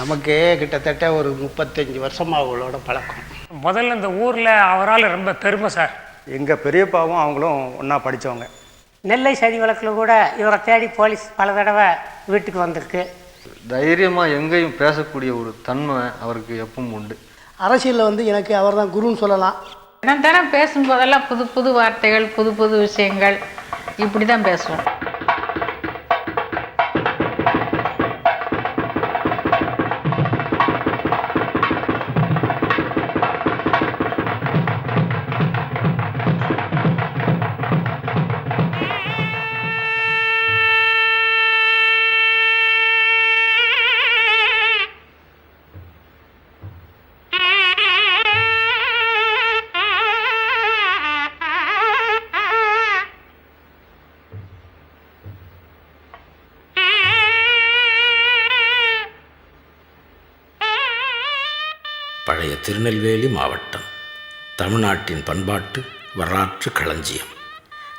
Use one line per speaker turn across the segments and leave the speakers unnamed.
நமக்கே கிட்டத்தட்ட ஒரு முப்பத்தஞ்சு வருஷமாக அவங்களோட பழக்கம்.
முதல்ல இந்த ஊரில் அவரால் ரொம்ப பெருமை சார்.
எங்கள் பெரியப்பாவும் அவங்களும் ஒன்றா படித்தவங்க
நெல்லை சதி வழக்கில் கூட இவரை தேடி போலீஸ் பல தடவை வீட்டுக்கு வந்திருக்கு.
தைரியமாக எங்கேயும் பேசக்கூடிய ஒரு தன்மை அவருக்கு எப்பவும் உண்டு.
அரசியலில் வந்து எனக்கு அவர் தான் குருன்னு சொல்லலாம்.
தினம் தினம் பேசும்போதெல்லாம் புது புது வார்த்தைகள் புது புது விஷயங்கள் இப்படி தான் பேசுவோம்.
பழைய திருநெல்வேலி மாவட்டம். தமிழ்நாட்டின் பண்பாட்டு வரலாற்று களஞ்சியம்.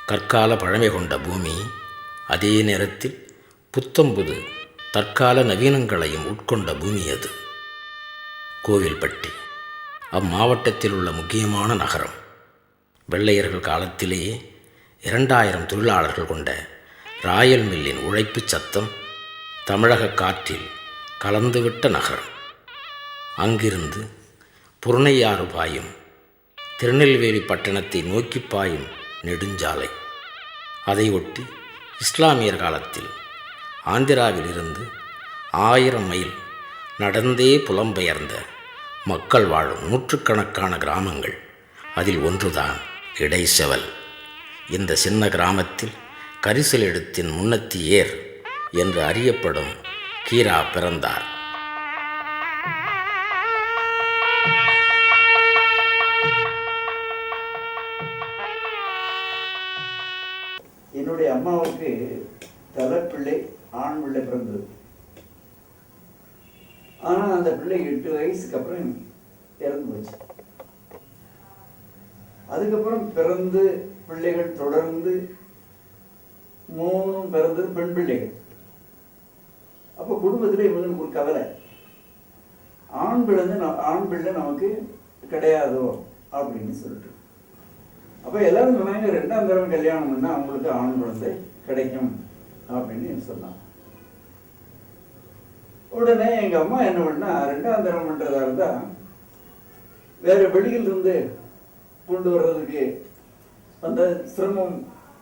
கற்கால பழமை கொண்ட பூமி அதே நேரத்தில் புத்தம்புது தற்கால நவீனங்களையும் உட்கொண்ட பூமி அது. கோவில்பட்டி அம்மாவட்டத்தில் உள்ள முக்கியமான நகரம். வெள்ளையர்கள் காலத்திலேயே இரண்டாயிரம் தொழிலாளர்கள் கொண்ட ராயல் மில்லின் உழைப்புச் சத்தம் தமிழக காற்றில் கலந்துவிட்ட நகரம். அங்கிருந்து புறணையாறு பாயும். திருநெல்வேலி பட்டணத்தை நோக்கி பாயும் நெடுஞ்சாலை. அதை ஒட்டி இஸ்லாமியர் காலத்தில் ஆந்திராவிலிருந்து ஆயிரம் மைல் நடந்தே புலம்பெயர்ந்த மக்கள் வாழும் நூற்றுக்கணக்கான கிராமங்கள் அதில் ஒன்றுதான் இடைசெவல். இந்த சின்ன கிராமத்தில் கரிசல் எடுத்தின் முன்னத்தி ஏர் என்று அறியப்படும் கீரா பிறந்தார்.
அம்மாவுக்கு தலைப்பிள்ளை ஆண் பிள்ளை பிறந்தது. ஆனால் அந்த பிள்ளை எட்டு வயசுக்கு அப்புறம் இறந்து போச்சு. அதுக்கப்புறம் பிறந்து பிள்ளைகள் தொடர்ந்து மூணும் பிறந்தது பெண் பிள்ளைகள். அப்போ குடும்பத்தில் இவங்களுக்கு ஒரு கவலை. ஆண் பிள்ளை ஆண் பிள்ளை நமக்கு கிடையாதோ அப்படின்னு சொல்லிட்டு. அப்போ எல்லாரும் சொன்னாங்க ரெண்டாம் தரம் கல்யாணம் பண்ணால் அவங்களுக்கு ஆண் குழந்தை கிடைக்கும் அப்படின்னு சொன்னாங்க. உடனே எங்க அம்மா என்ன பண்ணா ரெண்டாம் தரம் பண்றதா இருந்தா வேற வெளியில் இருந்து கொண்டு வர்றதுக்கு அந்த சிரமம்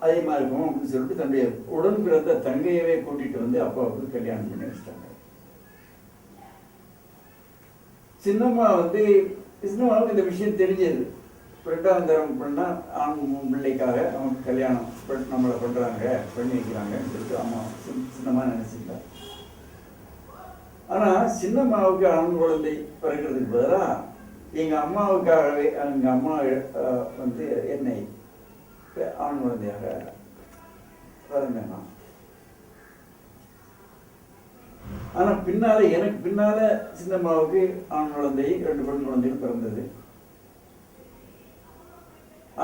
அதிகமா இருக்கும் அப்படின்னு சொல்லிட்டு தன்னுடைய உடன் பிறந்த தங்கையவே கூட்டிட்டு வந்து அப்பாவுக்கு கல்யாணம் பண்ணி வச்சிட்டாங்க. சின்னம்மா வந்து சின்னம்மாவுக்கு இந்த விஷயம் தெரிஞ்சது. ரெண்டாம் பண்ணால் ஆண் பிள்ளைக்காக அவங்க கல்யாணம் நம்மளை பண்றாங்க பண்ணி வைக்கிறாங்கன்னு சொல்லிட்டு அம்மா சின்ன- சின்னம்மா ஆனால் சின்னம்மாவுக்கு ஆண் குழந்தை பிறக்கிறதுக்கு பதிலாக எங்கள் அம்மாவுக்காகவே எங்கள் அம்மா வந்து என்னை ஆண் குழந்தையாக பிறந்தேன் ஆனால் பின்னால் எனக்கு பின்னால் சின்னம்மாவுக்கு ஆண் குழந்தை ரெண்டு பெண் குழந்தைகள் பிறந்தது.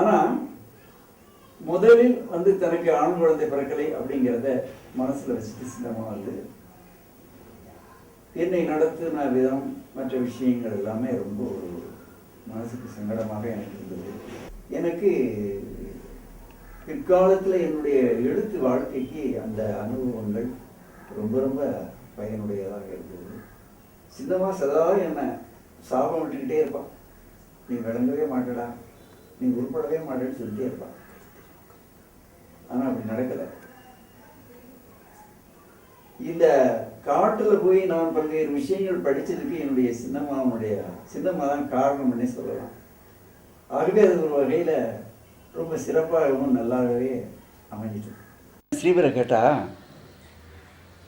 ஆனா முதலில் வந்து தனக்கு ஆண் குழந்தை பிறக்கலை அப்படிங்கிறத மனசுல வச்சுட்டு சின்னம்மா வந்து என்னை நடத்தின விதம் மற்ற விஷயங்கள் எல்லாமே ரொம்ப ஒரு மனசுக்கு சங்கடமாக எனக்கு இருந்தது. எனக்கு பிற்காலத்தில் என்னுடைய எழுத்து வாழ்க்கைக்கு அந்த அனுபவங்கள் ரொம்ப ரொம்ப பயனுடையதாக இருந்தது. சின்னமாக சதா என்னை சாபம் விட்டுக்கிட்டே இருப்பான் நீ விளங்கவே மாட்டடா. நீ உருப்படவே மாட்டேன்னு சொல்லிட்டே இருப்பான். ஆனா அப்படி நடக்கலை. இந்த காட்டுல போய் நான் பல்வேறு விஷயங்கள் படிச்சதுக்கு என்னுடைய சின்னம்மாவுடைய சின்னம்மா தான் காரணம்னே சொல்லலாம். ஆகவே அது ஒரு வகையில ரொம்ப சிறப்பாகவும் நல்லாவே அமைஞ்சிட்டு ஸ்ரீவரை கேட்டா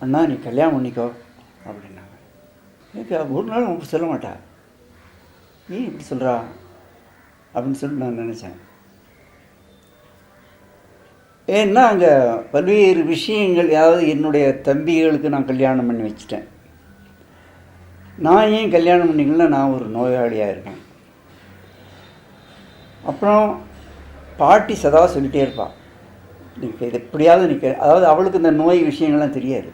அண்ணா நீ கல்யாணம் பண்ணிக்கோ அப்படின்னாங்க. எனக்கு ஒரு நாள் உங்களுக்கு சொல்ல மாட்டா. நீ இப்படி சொல்றா? அப்படின்னு சொல்லி நான் நினச்சேன். ஏன்னா அங்கே பல்வேறு விஷயங்கள் அதாவது என்னுடைய தம்பிகளுக்கு நான் கல்யாணம் பண்ணி வச்சிட்டேன். நான் ஏன் கல்யாணம் பண்ணிக்கலன்னா நான் ஒரு நோயாளியாக இருக்கேன். அப்புறம் பாட்டி சதா சொல்லிட்டே இருப்பாள் நீங்கள் இது எப்படியாவது நிற்க அதாவது அவளுக்கு இந்த நோய் விஷயங்கள்லாம் தெரியாது.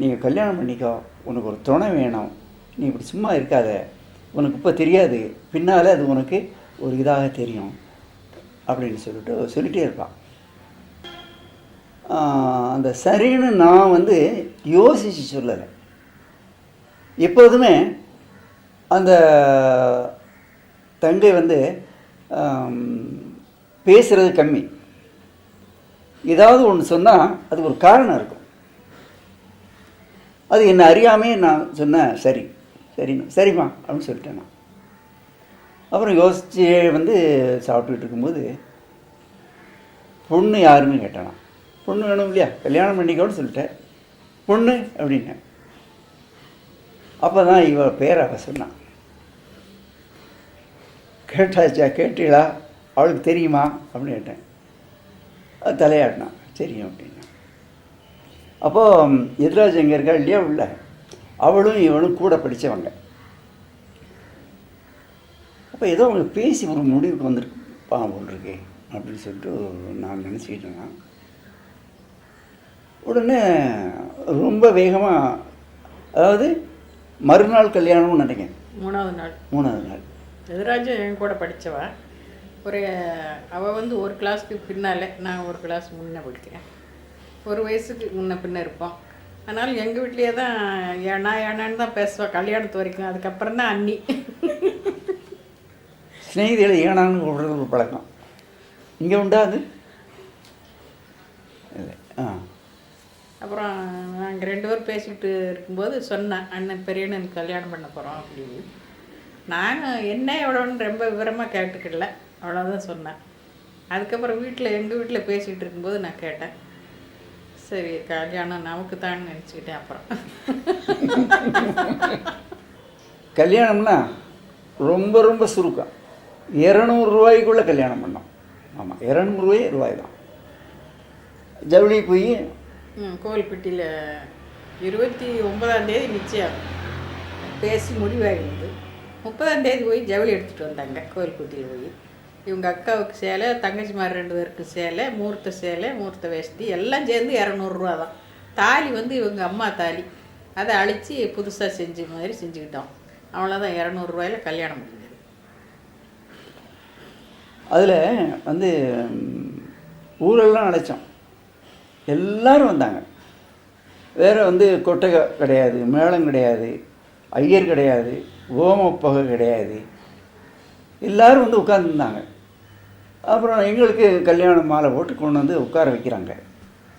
நீங்கள் கல்யாணம் பண்ணிக்கோ உனக்கு ஒரு துணை வேணும். நீ இப்படி சும்மா இருக்காத. உனக்கு இப்போ தெரியாது. பின்னால் அது உனக்கு ஒரு இதாக தெரியும் அப்படின்னு சொல்லிட்டு சொல்லிகிட்டே இருப்பான். அந்த சரின்னு நான் வந்து யோசித்து சொல்லலை. எப்போதுமே அந்த தங்கை வந்து பேசுகிறது கம்மி. ஏதாவது ஒன்று சொன்னால் அது ஒரு காரணம் இருக்கும். அது என்னை அறியாமே நான் சொன்னேன் சரி சரிண்ணா சரிம்மா அப்படின்னு சொல்லிட்டேன் நான் அப்புறம் யோசித்து வந்து சாப்பிட்டுக்கிட்டு இருக்கும்போது பொண்ணு யாருன்னு கேட்டானா. பொண்ணு வேணும் இல்லையா? கல்யாணம் பண்ணிக்கோன்னு சொல்லிட்டேன். பொண்ணு? அப்படின்னேன். அப்போ தான் இவ பேரை அவள் சொன்னான் கேட்டாச்சா? கேட்டீங்களா? அவளுக்கு தெரியுமா? அப்படின்னு கேட்டேன். அது தலையாட்டினான் தெரியும் அப்படின்னா அப்போது எதிராஜ் எங்கே இருக்கா இல்லையா உள்ள? அவளும் இவளும் கூட படித்தவங்க அப்போ ஏதோ அவங்க பேசி ஒரு முடிவுக்கு வந்திருக்கு பாவம் இருக்கே அப்படின்னு சொல்லிட்டு நான் நினச்சிக்கிட்டேன் நான். உடனே ரொம்ப வேகமாக அதாவது மறுநாள் கல்யாணம்னு நினைக்கிறேன்.
மூணாவது நாள்.
மூணாவது நாள்.
எதிராஜும் என் கூட படித்தவ ஒரு அவள் வந்து ஒரு கிளாஸ்க்கு பின்னாலே நான் ஒரு கிளாஸ் முன்னே படிக்கிறேன். ஒரு வயசுக்கு முன்ன பின்ன இருப்போம். அதனால் எங்கள் வீட்லேயே தான் ஏனா ஏனான்னு தான் பேசுவாள் கல்யாணத்து வரைக்கும். அதுக்கப்புறம் தான் அண்ணி.
ஸ்நேகிதிகளை ஏனான்னு கூப்பிடுறது ஒரு பழக்கம். இங்கே உண்டா அது? இல்லை. ஆ.
அப்புறம் நாங்கள் ரெண்டு பேரும் பேசிக்கிட்டு இருக்கும்போது சொன்னேன் அண்ணன் பெரியண்ணனுக்கு கல்யாணம் பண்ண போகிறோம் அப்படின்னு. நான் என்ன எவ்வளோன்னு ரொம்ப விவரமாக கேட்டுக்கல அவ்வளோதான் சொன்னேன். அதுக்கப்புறம் வீட்டில் எங்கள் வீட்டில் பேசிக்கிட்டு இருக்கும்போது நான் கேட்டேன் சரி கல்யாணம் நமக்கு தான் நினச்சிக்கிட்டேன் அப்புறம்.
கல்யாணம்னா ரொம்ப ரொம்ப சுருக்கம். இரநூறுவாய்க்குள்ளே கல்யாணம் பண்ணோம். ஆமாம் இரநூறுவாயே ரூபாய் தான். ஜவுளி போய்
கோவில்பட்டியில் இருபத்தி ஒன்பதாம் தேதி நிச்சயம். பேசி முடிவாகிருந்தது முப்பதாம் தேதி போய் ஜவுளி எடுத்துகிட்டு வந்தாங்க கோவில்பட்டியில் போய். இவங்க அக்காவுக்கு சேலை தங்கச்சிமார் ரெண்டு பேருக்கு சேலை மூர்த்த சேலை மூர்த்த வேஷ்டி எல்லாம் சேர்ந்து இரநூறுவா தான். தாலி வந்து இவங்க அம்மா தாலி. அதை அழித்து புதுசாக செஞ்ச மாதிரி செஞ்சுக்கிட்டோம். அவ்வளோதான் இரநூறுவாயில் கல்யாணம் முடிஞ்சது.
அதில் வந்து ஊரெல்லாம் அழைச்சோம் எல்லோரும் வந்தாங்க. வேறு வந்து கொட்டகை கிடையாது மேளம் கிடையாது ஐயர் கிடையாது ஓமப்பகை கிடையாது. எல்லோரும் வந்து உட்காந்துருந்தாங்க அப்புறம் எங்களுக்கு கல்யாண மாலை போட்டு கொண்டு வந்து உட்கார வைக்கிறாங்க.